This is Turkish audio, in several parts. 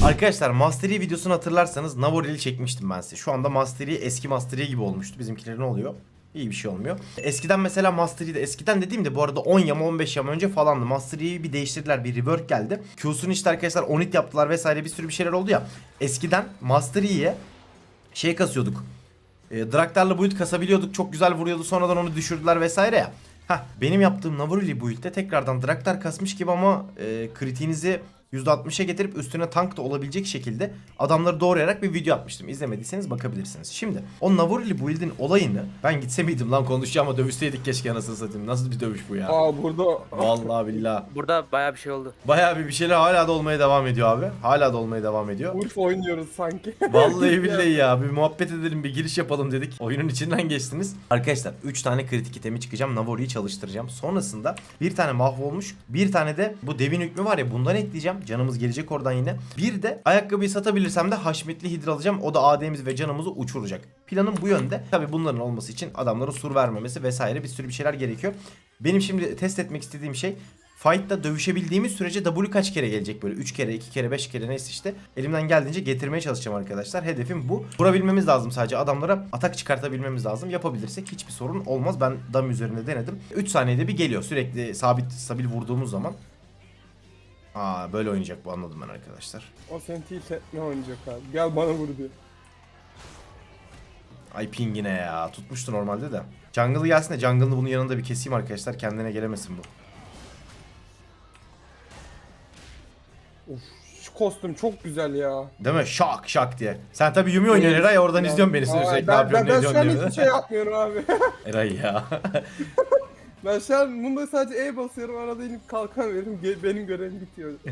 Arkadaşlar Mastery videosunu hatırlarsanız Navoril'i çekmiştim ben size. Şu anda Mastery eski Mastery gibi olmuştu. Bizimkilerin oluyor. İyi bir şey olmuyor. Eskiden mesela Mastery'de eskiden dediğimde bu arada 10 yama 15 yama önce falandı. Mastery'yi bir değiştirdiler. Bir rework geldi. Q'sunu işte arkadaşlar onit yaptılar vesaire bir sürü bir şeyler oldu ya. Eskiden Mastery'ye şey kasıyorduk. E, Draktar'la build kasabiliyorduk. Çok güzel vuruyordu. Sonradan onu düşürdüler vesaire ya. Heh, benim yaptığım Navarili build'de tekrardan Draktar kasmış gibi ama e, kritiğinizi %60'a getirip üstüne tank da olabilecek şekilde adamları doğrayarak bir video atmıştım. İzlemediyseniz bakabilirsiniz. Şimdi o Navarili build'in olayını ben gitse miydim lan konuşacağım ama dövüşseydik keşke anasını satayım. Nasıl bir dövüş bu ya? Aa burada Vallahi billahi. Burada bayağı bir şey oldu. Bayağı bir bir şeyler hala da olmaya devam ediyor abi. Hala da olmaya devam ediyor. Urf oynuyoruz sanki. Vallahi billahi ya bir muhabbet edelim bir giriş yapalım dedik. Oyunun içinden geçtiniz. Arkadaşlar 3 tane kritik itemi çıkacağım. Navori'yi çalıştıracağım. Sonrasında bir tane mahvolmuş. Bir tane de bu devin hükmü var ya bundan ekleyeceğim. Canımız gelecek oradan yine. Bir de ayakkabıyı satabilirsem de haşmetli hidra alacağım. O da AD'mizi ve canımızı uçuracak. Planım bu yönde. Tabi bunların olması için adamların sur vermemesi vesaire bir sürü bir şeyler gerekiyor. Benim şimdi test etmek istediğim şey Fight'ta dövüşebildiğimiz sürece W kaç kere gelecek böyle 3 kere 2 kere 5 kere neyse işte elimden geldiğince getirmeye çalışacağım arkadaşlar. Hedefim bu. Vurabilmemiz lazım sadece adamlara atak çıkartabilmemiz lazım. Yapabilirsek hiçbir sorun olmaz. Ben dam üzerinde denedim. 3 saniyede bir geliyor sürekli sabit stabil vurduğumuz zaman. Aa böyle oynayacak bu anladım ben arkadaşlar. o seni tilt etme oynayacak abi. Gel bana vur diyor. Ay ping yine ya tutmuştu normalde de. Jungle'ı gelsin de jungle'ını bunun yanında bir keseyim arkadaşlar kendine gelemesin bu. Of şu kostüm çok güzel ya. Değil mi? Şak şak diye. Sen tabii Yumi oynuyorsun Eray oradan izliyorsun beni sürekli ne ben, yapıyorsun ben, ne ben şu ediyorsun an diye. hiçbir şey yapmıyorum abi. Eray ya. ben şu an bunda sadece E basıyorum arada inip kalkan veriyorum. Ge- Benim görevim bitiyor.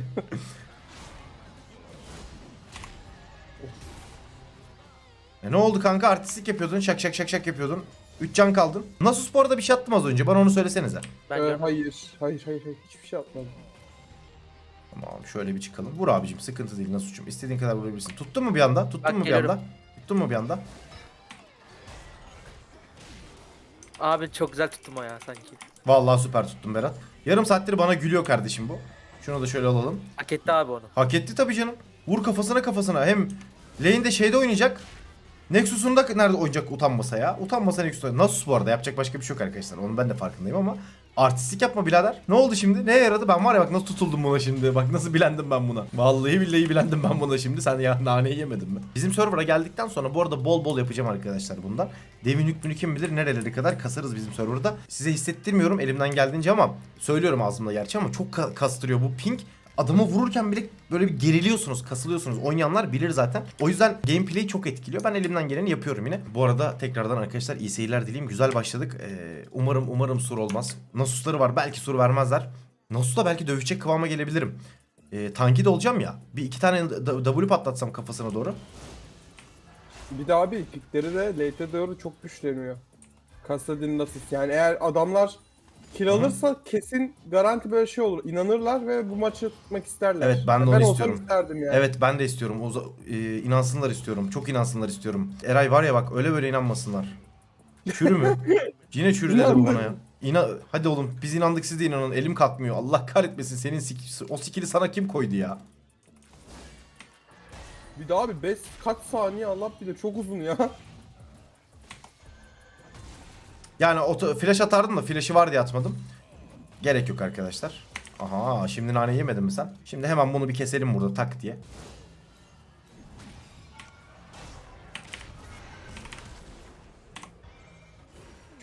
E ne oldu kanka artistlik yapıyordun şak şak şak şak yapıyordun. 3 can kaldın. Nasıl sporda bir şey attım az önce bana onu söylesenize. Ben Ee, görmedim. hayır, hayır, hayır, hayır. Hiçbir şey yapmadım. Tamam şöyle bir çıkalım. Vur abicim sıkıntı değil Nasuç'um. İstediğin kadar vurabilirsin. Tuttun mu bir anda? Tuttun Bak, mu bir geliyorum. anda? Tuttun mu bir anda? Abi çok güzel tuttum o ya sanki. Vallahi süper tuttun Berat. Yarım saattir bana gülüyor kardeşim bu. Şunu da şöyle alalım. Hak etti abi onu. Hak etti tabii canım. Vur kafasına kafasına. Hem lane'de şeyde oynayacak. Nexus'un da nerede oynayacak utanmasa ya. Utanmasa Nexus'ta. Nasus bu arada yapacak başka bir şey yok arkadaşlar. Onun ben de farkındayım ama artistlik yapma birader. Ne oldu şimdi? Neye yaradı? Ben var ya bak nasıl tutuldum buna şimdi. Bak nasıl bilendim ben buna. Vallahi billahi bilendim ben buna şimdi. Sen ya naneyi yemedin mi? Bizim server'a geldikten sonra bu arada bol bol yapacağım arkadaşlar bundan. Devin hükmünü kim bilir nerelere kadar kasarız bizim server'da. Size hissettirmiyorum elimden geldiğince ama söylüyorum ağzımda gerçi ama çok ka- kastırıyor bu ping. Adamı vururken bile böyle bir geriliyorsunuz, kasılıyorsunuz. Oynayanlar bilir zaten. O yüzden gameplay çok etkiliyor. Ben elimden geleni yapıyorum yine. Bu arada tekrardan arkadaşlar iyi seyirler dileyim. Güzel başladık. Ee, umarım umarım sur olmaz. Nasus'ları var. Belki sur vermezler. Nasus'la belki dövüşecek kıvama gelebilirim. Ee, tanki de olacağım ya. Bir iki tane W patlatsam kafasına doğru. Bir de abi pikleri de late'e doğru çok güçleniyor. Kasadin nasıl? Yani eğer adamlar kill alırsa kesin garanti böyle şey olur. İnanırlar ve bu maçı tutmak isterler. Evet, ben de onu istiyorum. isterdim yani. Evet ben de istiyorum. Uza- e, inansınlar istiyorum. Çok inansınlar istiyorum. Eray var ya bak öyle böyle inanmasınlar. Çürü mü? Yine çürü dedi bu bana ya. İna Hadi oğlum biz inandık siz de inanın. Elim kalkmıyor. Allah kahretmesin senin sik- o skill'i sana kim koydu ya? Bir de abi 5 kaç saniye Allah bilir çok uzun ya. Yani o flash atardım da flash'ı var diye atmadım. Gerek yok arkadaşlar. Aha şimdi nane yemedin mi sen? Şimdi hemen bunu bir keselim burada tak diye.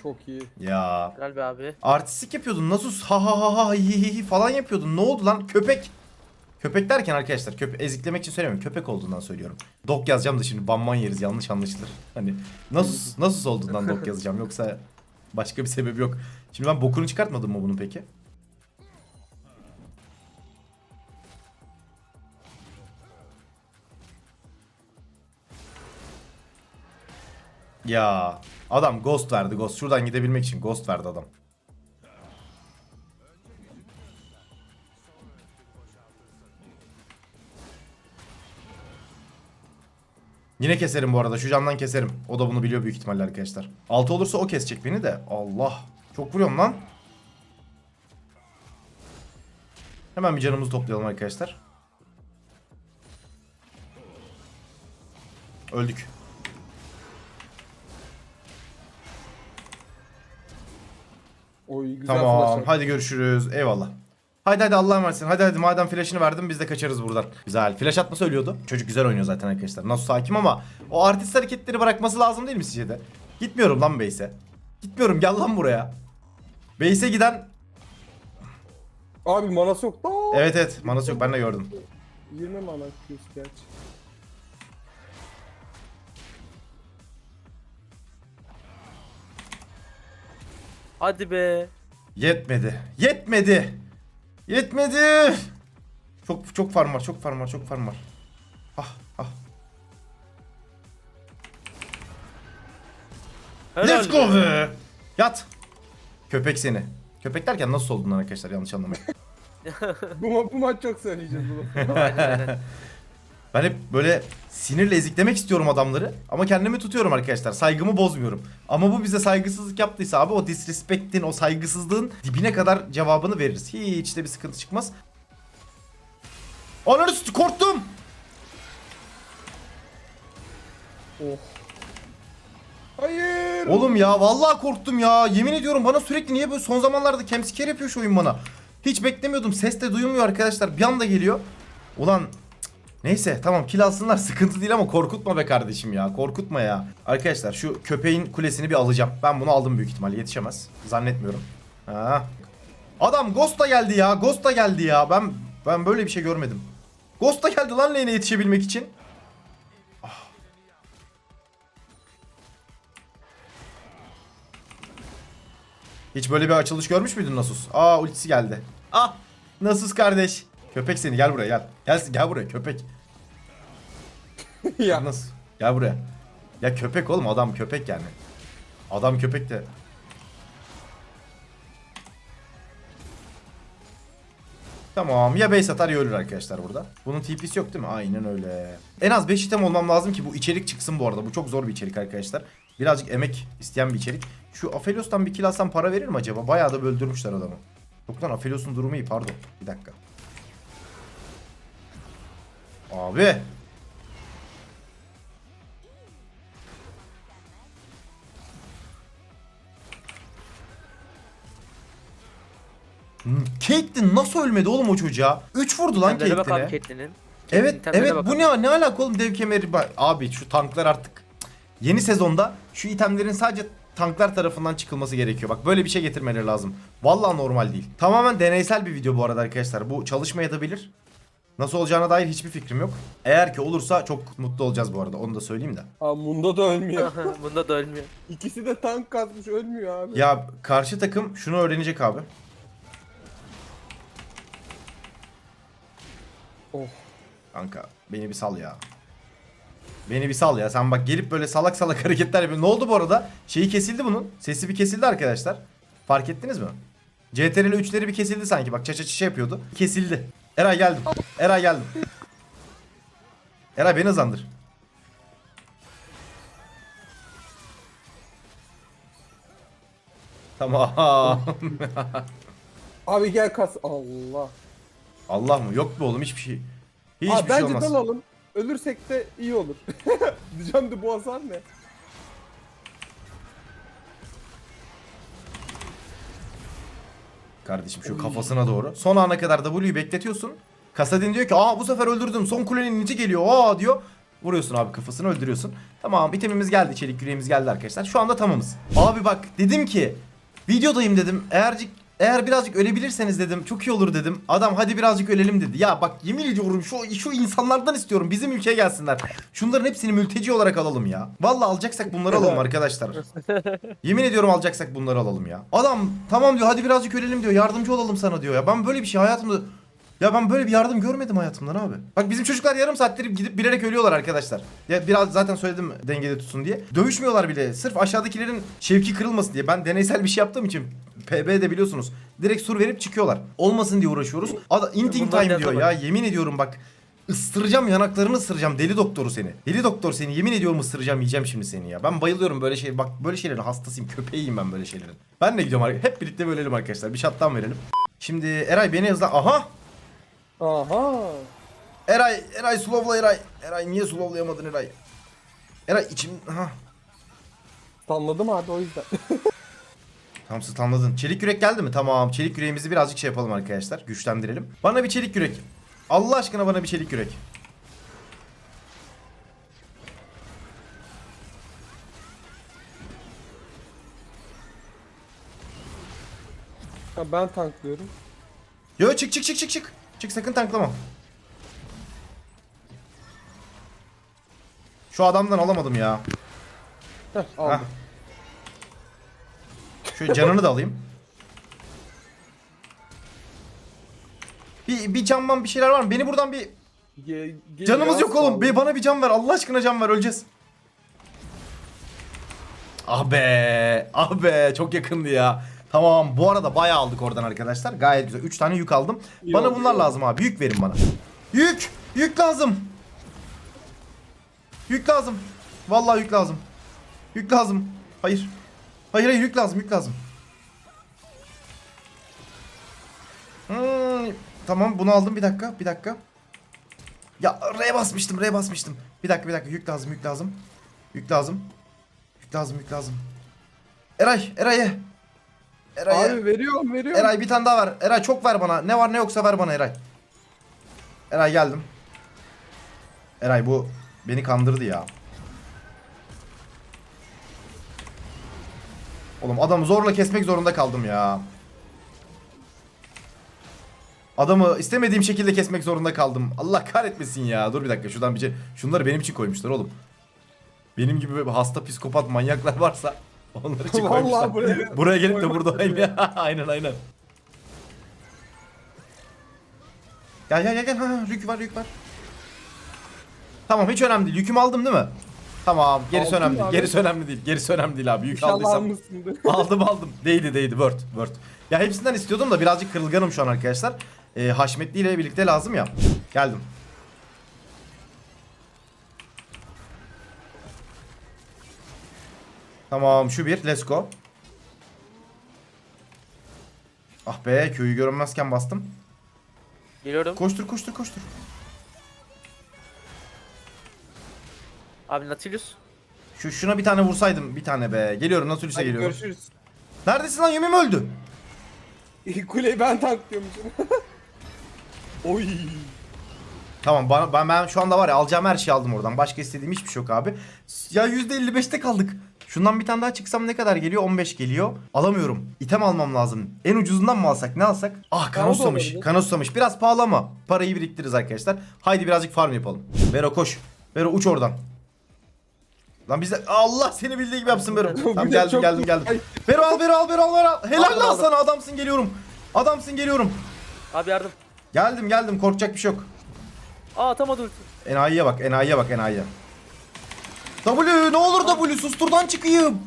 Çok iyi. Ya Helal be abi. artistik yapıyordun. Nasıl ha ha ha ha hi hi hi falan yapıyordun. Ne oldu lan? Köpek. Köpek derken arkadaşlar köpek eziklemek için söylemiyorum. Köpek olduğundan söylüyorum. Dog yazacağım da şimdi banman yeriz yanlış anlaşılır. Hani nasıl nasıl olduğundan dog yazacağım yoksa başka bir sebebi yok. Şimdi ben bokunu çıkartmadım mı bunu peki? Ya adam ghost verdi ghost. Şuradan gidebilmek için ghost verdi adam. Yine keserim bu arada. Şu candan keserim. O da bunu biliyor büyük ihtimalle arkadaşlar. 6 olursa o kesecek beni de. Allah. Çok vuruyorum lan. Hemen bir canımızı toplayalım arkadaşlar. Öldük. Oy güzel Tamam. flash Hadi görüşürüz. Eyvallah. Hadi hadi Allah'a emanetsin. Hadi hadi madem flash'ını verdim biz de kaçarız buradan. Güzel. Flash atma söylüyordu. Çocuk güzel oynuyor zaten arkadaşlar. Nasıl hakim ama o artist hareketleri bırakması lazım değil mi sizce de? Gitmiyorum lan base'e. Gitmiyorum gel lan buraya. Base'e giden Abi manası yok. Aa, Evet evet manası yok ben de gördüm. 20 mana Q'su gerçi. Hadi be. Yetmedi. Yetmedi. Yetmedi. Çok çok farm var, çok farm var, çok farm var. Ah ah. Helal Let's go be. Yat. Köpek seni. Köpek derken nasıl oldun arkadaşlar yanlış anlamayın. bu, ma- bu maç çok söyleyeceğiz bunu. Ben hep böyle sinirle eziklemek istiyorum adamları ama kendimi tutuyorum arkadaşlar. Saygımı bozmuyorum. Ama bu bize saygısızlık yaptıysa abi o disrespect'in, o saygısızlığın dibine kadar cevabını veririz. Hiç de bir sıkıntı çıkmaz. Ananı korktum. oh. Hayır. Oğlum ya vallahi korktum ya. Yemin ediyorum bana sürekli niye böyle son zamanlarda kemsiker yapıyor şu oyun bana. Hiç beklemiyordum. Ses de duyulmuyor arkadaşlar. Bir anda geliyor. Ulan neyse tamam kill alsınlar sıkıntı değil ama korkutma be kardeşim ya. Korkutma ya. Arkadaşlar şu köpeğin kulesini bir alacağım. Ben bunu aldım büyük ihtimalle yetişemez. Zannetmiyorum. Ha. Adam Ghost da geldi ya. Ghost da geldi ya. Ben ben böyle bir şey görmedim. Ghost da geldi lan lane'e yetişebilmek için. Hiç böyle bir açılış görmüş müydün Nasus? Aa ultisi geldi. Ah Nasus kardeş. Köpek seni gel buraya gel. Gel, gel buraya köpek. ya. Nasıl? Gel buraya. Ya köpek oğlum adam köpek yani. Adam köpek de. Tamam ya base atar ya ölür arkadaşlar burada. Bunun TP'si yok değil mi? Aynen öyle. En az 5 item olmam lazım ki bu içerik çıksın bu arada. Bu çok zor bir içerik arkadaşlar. Birazcık emek isteyen bir içerik. Şu Aphelios'tan bir kill alsam para verir mi acaba? Bayağı da böldürmüşler adamı. Yok lan Aphelios'un durumu iyi pardon. Bir dakika. Abi. Hmm, Caitlyn nasıl ölmedi oğlum o çocuğa? 3 vurdu lan bak abi Caitlyn'e. Caitlyn'in. Evet evet bu ne ne alaka oğlum dev kemeri Ba- abi şu tanklar artık yeni sezonda şu itemlerin sadece tanklar tarafından çıkılması gerekiyor. Bak böyle bir şey getirmeleri lazım. Vallahi normal değil. Tamamen deneysel bir video bu arada arkadaşlar. Bu çalışmayabilir. Nasıl olacağına dair hiçbir fikrim yok. Eğer ki olursa çok mutlu olacağız bu arada. Onu da söyleyeyim de. Aa Munda da ölmüyor. Bunda da ölmüyor. İkisi de tank kasmış ölmüyor abi. Ya karşı takım şunu öğrenecek abi. Oh. Kanka beni bir sal ya. Beni bir sal ya. Sen bak gelip böyle salak salak hareketler yapıyorsun. Ne oldu bu arada? Şeyi kesildi bunun. Sesi bir kesildi arkadaşlar. Fark ettiniz mi? CTRL 3'leri bir kesildi sanki. Bak çaça çaça yapıyordu. Kesildi. Eray geldim. Eray geldim. Eray beni hızlandır. Tamam. Abi gel kas. Allah. Allah mı? Yok mu oğlum hiçbir şey. Hiçbir Abi şey bence olmaz. dalalım. Ölürsek de iyi olur. Diyeceğim de bu hasar ne? Kardeşim şu kafasına doğru. Son ana kadar W'yu bekletiyorsun. Kasadin diyor ki aa bu sefer öldürdüm son kulenin niti geliyor aa diyor. Vuruyorsun abi kafasını öldürüyorsun. Tamam itemimiz geldi çelik yüreğimiz geldi arkadaşlar. Şu anda tamamız. Abi bak dedim ki videodayım dedim. Eğercik eğer birazcık ölebilirseniz dedim çok iyi olur dedim. Adam hadi birazcık ölelim dedi. Ya bak yemin ediyorum şu şu insanlardan istiyorum bizim ülkeye gelsinler. Şunların hepsini mülteci olarak alalım ya. Vallahi alacaksak bunları alalım arkadaşlar. Yemin ediyorum alacaksak bunları alalım ya. Adam tamam diyor hadi birazcık ölelim diyor. Yardımcı olalım sana diyor ya. Ben böyle bir şey hayatımda ya ben böyle bir yardım görmedim hayatımdan abi. Bak bizim çocuklar yarım saattir gidip bilerek ölüyorlar arkadaşlar. Ya biraz zaten söyledim dengede tutsun diye. Dövüşmüyorlar bile. Sırf aşağıdakilerin şevki kırılmasın diye. Ben deneysel bir şey yaptığım için PB'de biliyorsunuz. Direkt sur verip çıkıyorlar. Olmasın diye uğraşıyoruz. Ada inting time diyor ya. Yemin ediyorum bak. Isıracağım yanaklarını ısıracağım deli doktoru seni. Deli doktor seni yemin ediyorum ısıracağım yiyeceğim şimdi seni ya. Ben bayılıyorum böyle şey bak böyle şeylerin hastasıyım köpeğiyim ben böyle şeylerin. Ben de gidiyorum hep birlikte bölelim arkadaşlar bir shutdown verelim. Şimdi Eray beni hızla aha Aha. Eray Eray slowla Eray. Eray niye slowlayamadın Eray? Eray içim... Ha. Anladım abi o yüzden. Tamam anladın. Çelik yürek geldi mi? Tamam. Çelik yüreğimizi birazcık şey yapalım arkadaşlar. Güçlendirelim. Bana bir çelik yürek. Allah aşkına bana bir çelik yürek. Ha, ben tanklıyorum. Yo çık çık çık çık çık. Çık sakın tanklama. Şu adamdan alamadım ya. Heh, Heh. aldım. Şu canını da alayım. Bir, bir canman bir şeyler var mı? Beni buradan bir... Ge- Canımız yok oğlum. Bir, bana bir can ver. Allah aşkına can ver. Öleceğiz. Ah be. Ah be. Çok yakındı ya. Tamam. Bu arada bayağı aldık oradan arkadaşlar. Gayet güzel. 3 tane yük aldım. İyi bana bunlar iyi lazım abi. Yük verin bana. Yük. Yük lazım. Yük lazım. Vallahi yük lazım. Yük lazım. Hayır. Hayır hayır yük lazım. Yük lazım. Hmm, tamam bunu aldım bir dakika bir dakika. Ya R basmıştım R basmıştım. Bir dakika bir dakika yük lazım yük lazım. Yük lazım. Yük lazım yük lazım. Eray Eray'e. Eray'e. Abi veriyorum veriyorum. Eray bir tane daha ver. Eray çok ver bana. Ne var ne yoksa ver bana Eray. Eray geldim. Eray bu beni kandırdı ya. Oğlum adamı zorla kesmek zorunda kaldım ya. Adamı istemediğim şekilde kesmek zorunda kaldım. Allah kahretmesin ya. Dur bir dakika şuradan bir şey. Şunları benim için koymuşlar oğlum. Benim gibi hasta psikopat manyaklar varsa onlar için koymuşlar. Vallahi buraya. Buraya gelip de burada oynayayım ya. aynen aynen. Gel gel gel gel. Ha, yük var yük var. Tamam hiç önemli değil. Yükümü aldım değil mi? Tamam. Gerisi Aldın önemli değil. abi. Gerisi önemli değil. Gerisi önemli değil abi. Yük İnşallah aldıysam. almışsındır. aldım aldım. Değdi değdi. Word. Word. Ya hepsinden istiyordum da birazcık kırılganım şu an arkadaşlar. Ee, Haşmetli ile birlikte lazım ya. Geldim. Tamam şu bir. Let's go. Ah be köyü görünmezken bastım. Geliyorum. Koştur koştur koştur. Abi Nautilus. Şu şuna bir tane vursaydım bir tane be. Geliyorum Natulus'a Hadi geliyorum. görüşürüz. Neredesin lan Yumi mi öldü? Kuleyi ben tanklıyormuşum. Oy. Tamam bana, ben, ben şu anda var ya alacağım her şeyi aldım oradan. Başka istediğim hiçbir şey yok abi. Ya %55'te kaldık. Şundan bir tane daha çıksam ne kadar geliyor? 15 geliyor. Alamıyorum. İtem almam lazım. En ucuzundan mı alsak? Ne alsak? Ah kan o da ustamış. olabilir. Kan ustamış. Biraz pahalı ama parayı biriktiririz arkadaşlar. Haydi birazcık farm yapalım. Vero koş. Vero uç oradan. Lan bize Allah seni bildiği gibi yapsın Vero. Bu tamam geldim geldim geldim. Ay. Vero al Vero al Vero al Vero al. Helal lan sana adamsın geliyorum. Adamsın geliyorum. Abi yardım. Geldim geldim korkacak bir şey yok. Aa atamadı ulti. Enayiye bak, enayiye bak, enayiye. W ne olur W susturdan çıkayım.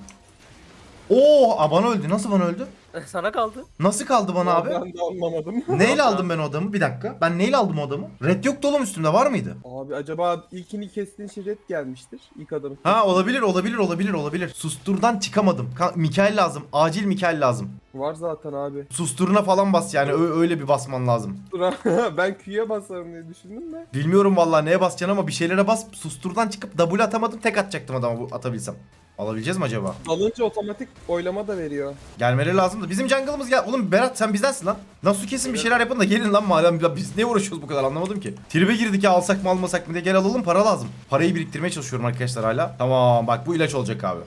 Oo, aa, bana öldü. Nasıl bana öldü? Sana kaldı. Nasıl kaldı bana abi? Ben de anlamadım. Neyle aldım ben o adamı? Bir dakika. Ben neyle aldım o adamı? Red yoktu oğlum üstümde var mıydı? Abi acaba ilkini kestiğin şey red gelmiştir. İlk adamı. Ha olabilir olabilir olabilir olabilir. Susturdan çıkamadım. Ka- Mikael lazım. Acil Mikael lazım. Var zaten abi. Susturuna falan bas yani Ö- öyle bir basman lazım. Dur ben Q'ya basarım diye düşündüm de. Bilmiyorum vallahi neye basacaksın ama bir şeylere bas. Susturdan çıkıp W atamadım. Tek atacaktım adama bu atabilsem. Alabileceğiz mi acaba? Alınca otomatik oylama da veriyor. Gelmeleri lazım da bizim jungle'ımız gel. Oğlum Berat sen bizdensin lan. Nasıl kesin bir şeyler yapın da gelin lan madem biz ne uğraşıyoruz bu kadar anlamadım ki. Tribe girdik ya alsak mı almasak mı diye gel alalım para lazım. Parayı biriktirmeye çalışıyorum arkadaşlar hala. Tamam bak bu ilaç olacak abi.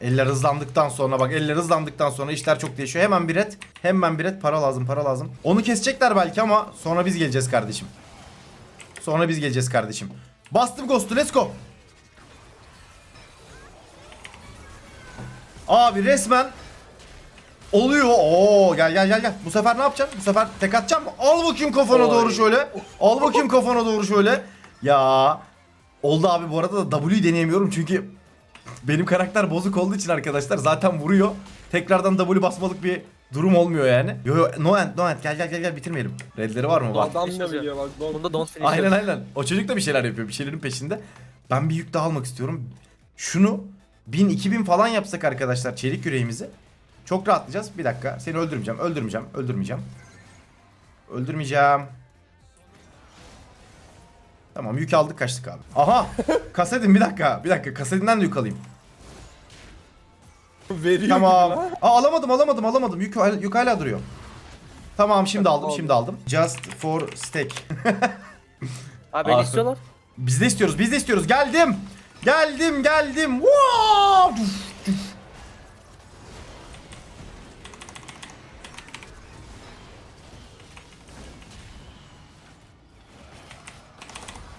Eller hızlandıktan sonra bak eller hızlandıktan sonra işler çok değişiyor. Hemen bir et. Hemen bir et para lazım para lazım. Onu kesecekler belki ama sonra biz geleceğiz kardeşim. Sonra biz geleceğiz kardeşim. Bastım Ghost'u let's go. Abi resmen oluyor. Oo gel gel gel gel. Bu sefer ne yapacaksın? Bu sefer tek atacağım mı? Al bakayım kafana Oy. doğru şöyle. Al bakayım kafana doğru şöyle. Ya oldu abi bu arada da W'yu deneyemiyorum çünkü benim karakter bozuk olduğu için arkadaşlar zaten vuruyor. Tekrardan W basmalık bir durum olmuyor yani. Yo yo no end no end gel gel gel gel bitirmeyelim. Redleri var mı? Var. Adam finish da yazıyor. biliyor bak. Don- Bunda don't finish. Aynen aynen. O çocuk da bir şeyler yapıyor. Bir şeylerin peşinde. Ben bir yük daha almak istiyorum. Şunu 1000 2000 falan yapsak arkadaşlar çelik yüreğimizi. Çok rahatlayacağız. Bir dakika. Seni öldürmeyeceğim. Öldürmeyeceğim. Öldürmeyeceğim. Öldürmeyeceğim. Tamam yük aldık kaçtık abi. Aha Kasedin bir dakika bir dakika Kasedin'den de yük alayım. Veriyor Tamam. Aa, alamadım alamadım alamadım yük, hala- yük hala duruyor. Tamam şimdi aldım şimdi aldım. Just for. Abi beni Abi. istiyorlar. biz de istiyoruz biz de istiyoruz geldim. Geldim geldim. Wow!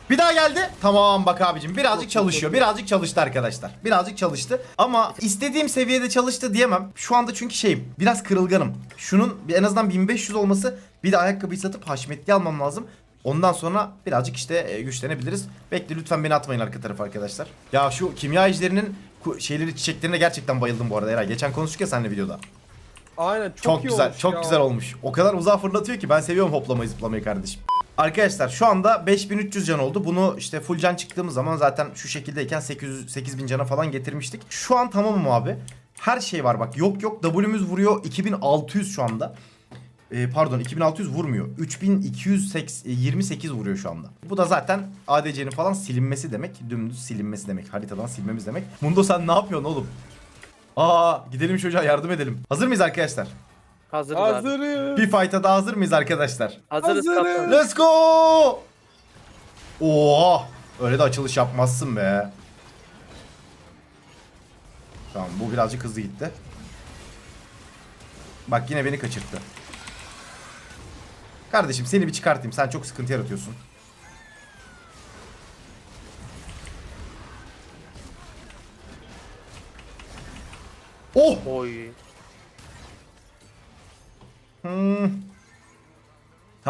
Bir daha geldi. Tamam bak abicim birazcık çalışıyor. Birazcık çalıştı arkadaşlar. Birazcık çalıştı. Ama istediğim seviyede çalıştı diyemem. Şu anda çünkü şeyim biraz kırılganım. Şunun en azından 1500 olması bir de ayakkabıyı satıp haşmetli almam lazım. Ondan sonra birazcık işte e, güçlenebiliriz. Bekle lütfen beni atmayın arka tarafa arkadaşlar. Ya şu kimya ejderinin şeyleri çiçeklerine gerçekten bayıldım bu arada Eray. Geçen konuştuk ya seninle videoda. Aynen çok, Çok, iyi güzel, olmuş çok ya. güzel olmuş. O kadar uzağa fırlatıyor ki ben seviyorum hoplamayı zıplamayı kardeşim. Arkadaşlar şu anda 5300 can oldu. Bunu işte full can çıktığımız zaman zaten şu şekildeyken 800 8000 cana falan getirmiştik. Şu an tamamım abi. Her şey var bak. Yok yok W'müz vuruyor 2600 şu anda. Ee, pardon 2600 vurmuyor. 3228 vuruyor şu anda. Bu da zaten ADC'nin falan silinmesi demek. Dümdüz silinmesi demek. Haritadan silmemiz demek. Mundo sen ne yapıyorsun oğlum? Aa gidelim çocuğa yardım edelim. Hazır mıyız arkadaşlar? Hazırız abi. Hazırım. Bir fight'a da hazır mıyız arkadaşlar? Hazırız Hazırız. kaptan. Let's go! Oha! Öyle de açılış yapmazsın be. Tamam bu birazcık hızlı gitti. Bak yine beni kaçırttı. Kardeşim seni bir çıkartayım. Sen çok sıkıntı yaratıyorsun. Oh! Oy. Hmm.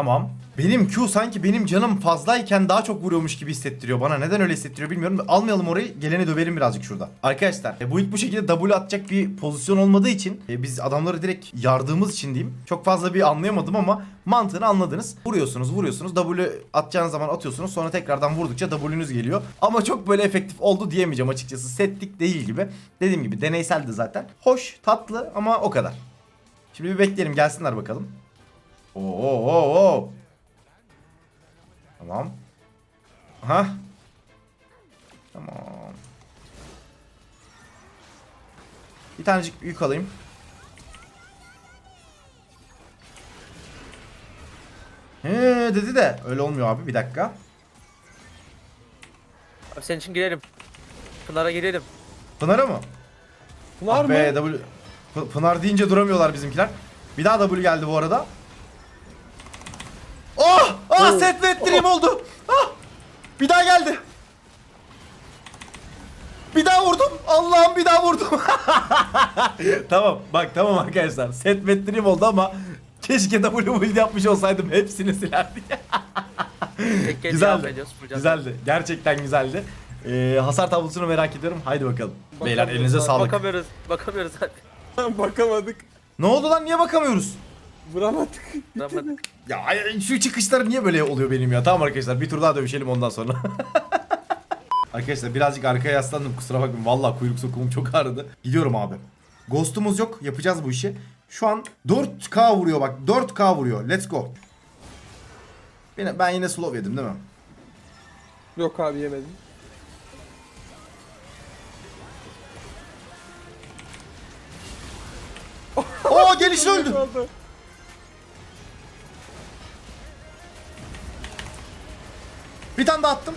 Tamam. Benim Q sanki benim canım fazlayken daha çok vuruyormuş gibi hissettiriyor bana. Neden öyle hissettiriyor bilmiyorum. Almayalım orayı. Geleni dövelim birazcık şurada. Arkadaşlar e, bu ilk bu şekilde W atacak bir pozisyon olmadığı için e, biz adamları direkt yardığımız için diyeyim. Çok fazla bir anlayamadım ama mantığını anladınız. Vuruyorsunuz vuruyorsunuz. W atacağınız zaman atıyorsunuz. Sonra tekrardan vurdukça W'nüz geliyor. Ama çok böyle efektif oldu diyemeyeceğim açıkçası. Setlik değil gibi. Dediğim gibi deneyseldi zaten. Hoş, tatlı ama o kadar. Şimdi bir bekleyelim gelsinler bakalım. Oo, oo, oo. Tamam. Aha. Tamam. Bir tanecik yük alayım. He dedi de öyle olmuyor abi bir dakika. Abi senin için girelim. Pınar'a girelim. Pınar'a mı? Pınar Ah mı? be, W... P- Pınar deyince duramıyorlar bizimkiler. Bir daha W geldi bu arada. Set ve dream oldu. Ah! Bir daha geldi. Bir daha vurdum. Allah'ım bir daha vurdum. tamam bak tamam arkadaşlar. Set oldu ama keşke W build yapmış olsaydım hepsini silerdik. Tek kez güzeldi. ediyoruz. Güzeldi. Gerçekten güzeldi. Ee, hasar tablosunu merak ediyorum. Haydi bakalım. Beyler elinize sağlık. Bakamıyoruz. Bakamıyoruz abi. Bakamadık. Ne oldu lan niye bakamıyoruz? Vuramadık. Tamam. Ya ay- şu çıkışlar niye böyle oluyor benim ya? Tamam arkadaşlar bir tur daha dövüşelim ondan sonra. arkadaşlar birazcık arkaya yaslandım kusura bakmayın. Vallahi kuyruk sokumum çok ağrıdı. Gidiyorum abi. Ghost'umuz yok. Yapacağız bu işi. Şu an 4K vuruyor bak. 4K vuruyor. Let's go. Ben, ben yine slow yedim değil mi? Yok abi yemedim. Oo gelişi öldü. Oldu. Bir tane daha attım.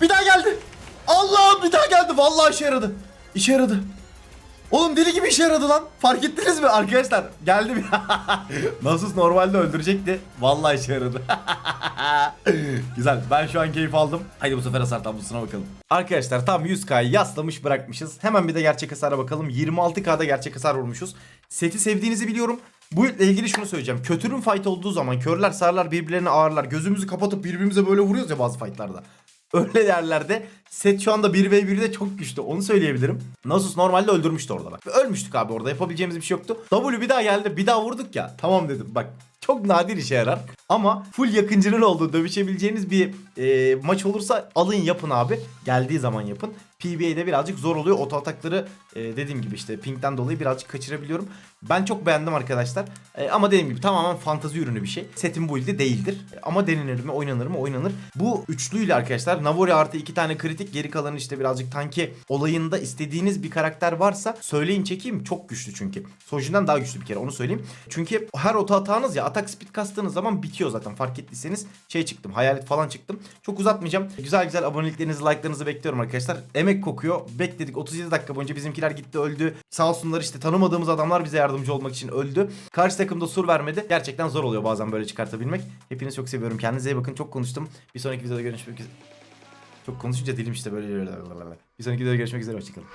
Bir daha geldi. Allah'ım bir daha geldi. Vallahi işe yaradı. İşe yaradı. Oğlum deli gibi işe yaradı lan. Fark ettiniz mi arkadaşlar? Geldi bir. Nasus normalde öldürecekti. Vallahi işe yaradı. Güzel. Ben şu an keyif aldım. Haydi bu sefer hasar tablosuna bakalım. Arkadaşlar tam 100K'yı yaslamış bırakmışız. Hemen bir de gerçek hasara bakalım. 26K'da gerçek hasar vurmuşuz. Seti sevdiğinizi biliyorum. Bu ilgili şunu söyleyeceğim. Kötürüm fight olduğu zaman körler sarlar birbirlerine ağırlar. Gözümüzü kapatıp birbirimize böyle vuruyoruz ya bazı fightlarda. Öyle yerlerde set şu anda 1v1'de çok güçlü onu söyleyebilirim. Nasus normalde öldürmüştü orada bak. Ölmüştük abi orada yapabileceğimiz bir şey yoktu. W bir daha geldi bir daha vurduk ya tamam dedim bak. Çok nadir işe yarar. Ama full yakıncının olduğu dövüşebileceğiniz bir e, maç olursa alın yapın abi. Geldiği zaman yapın. PBA'de birazcık zor oluyor. Oto atakları e, dediğim gibi işte pingden dolayı birazcık kaçırabiliyorum. Ben çok beğendim arkadaşlar. E, ama dediğim gibi tamamen fantazi ürünü bir şey. Setin build'i değildir. E, ama denenir mi oynanır mı oynanır. Bu üçlüyle arkadaşlar Navori artı iki tane kritik geri kalanı işte birazcık tanki olayında istediğiniz bir karakter varsa söyleyin çekeyim çok güçlü çünkü. Sojin'den daha güçlü bir kere onu söyleyeyim. Çünkü her ota atağınız ya atak speed kastığınız zaman bitiyor zaten fark ettiyseniz şey çıktım hayalet falan çıktım. Çok uzatmayacağım. Güzel güzel aboneliklerinizi like'larınızı bekliyorum arkadaşlar. Emek kokuyor. Bekledik 37 dakika boyunca bizimkiler gitti öldü. Sağ olsunlar işte tanımadığımız adamlar bize yardımcı olmak için öldü. Karşı takımda sur vermedi. Gerçekten zor oluyor bazen böyle çıkartabilmek. Hepinizi çok seviyorum. Kendinize iyi bakın. Çok konuştum. Bir sonraki videoda görüşmek üzere. Çok konuşunca dilim işte böyle. Bir sonraki videoda görüşmek üzere. Hoşçakalın.